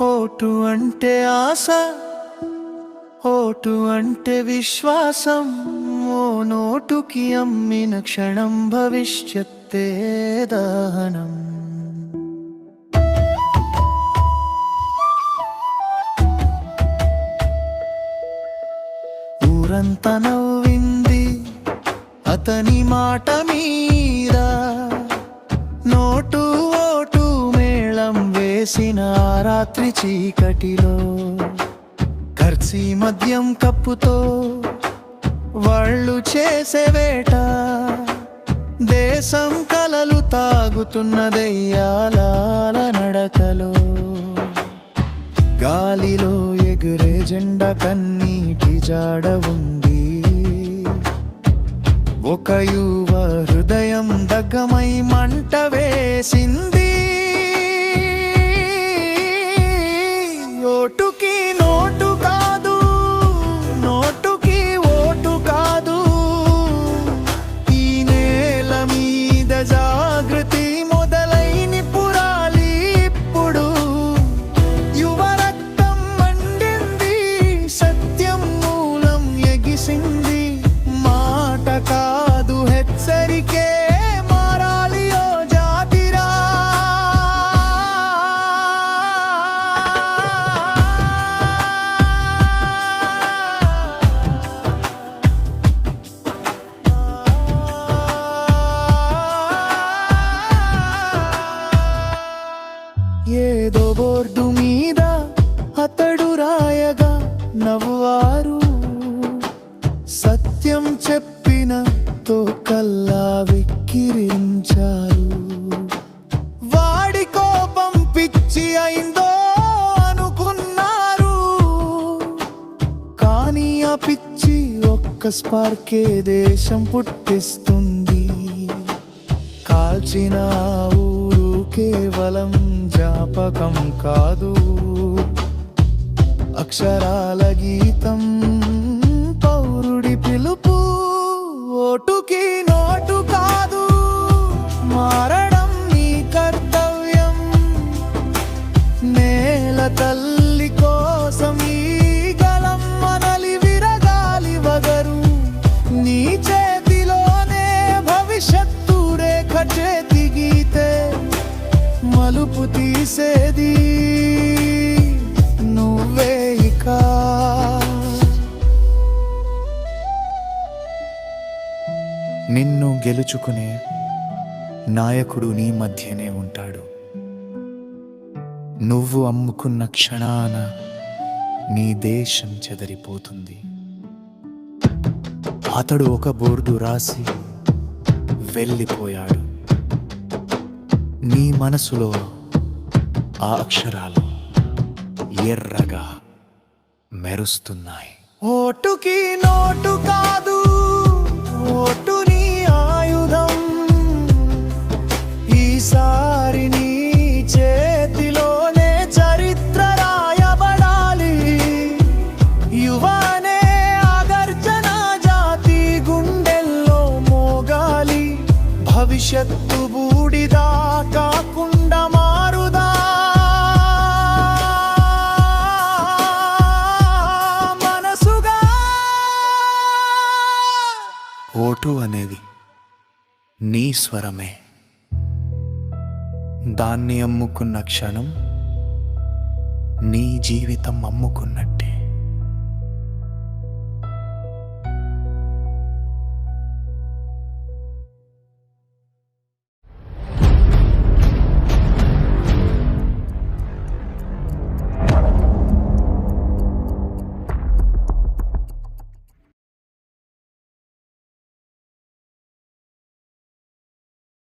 Vote అంటే ఆశ vote అంటే విశ్వాసం. ఓ నోటుకి అమ్మిన క్షణం భవిష్యత్తే దహనం. ఊరంతా నవ్వింది అతని మాట మీద. నోటు మేళం వేసిన రాత్రి చీకటిలో ఖర్చీ మద్యం కప్పుతో వాళ్ళు చేసే వేట దేశం కలలు తాగుతున్న దెయ్యాల నడకలో. గాలిలో ఎగురే జెండా కన్నీటి జాడ ఉంది. ఒక యువ హృదయం దగ్గమై మంట వేసింది. వారు సత్యం చెప్పిన తోకల్లా వెక్కిరించారు. వాడి కోపం పిచ్చి అయిందో అనుకున్నారు. కానీ ఆ పిచ్చి ఒక్క స్పార్కే దేశం పుట్టిస్తుంది. కాల్చిన ఊరు కేవలం జ్ఞాపకం కాదు. అక్షరాల గీతం పౌరుడి పిలుపు ఓటుకి నోటు కాదు. మారడం నీ కర్తవ్యం. నేల తల్లి కోసం ఈ గలం విరగాలి వగరు. నీ చేతిలోనే భవిష్యత్తు రేఖ చేతి గీతే మలుపు తీసేది. గెలుచుకునే నాయకుడు నీ మధ్యనే ఉంటాడు. నువ్వు అమ్ముకున్న క్షణాన నీ దేశం చెదరిపోతుంది. అతడు ఒక బోర్డు రాసి వెళ్ళిపోయాడు. నీ మనసులో ఆ అక్షరాలు ఎర్రగా మెరుస్తున్నాయి. ఓటుకి నోటు కాదు ఓటు భవిష్యత్తు బూడిదా కాకుండా మారుదా. మనసుగా. ఓటు అనేది నీ స్వరమే. దాన్ని అమ్ముకున్న క్షణం నీ జీవితం అమ్ముకున్నట్టే.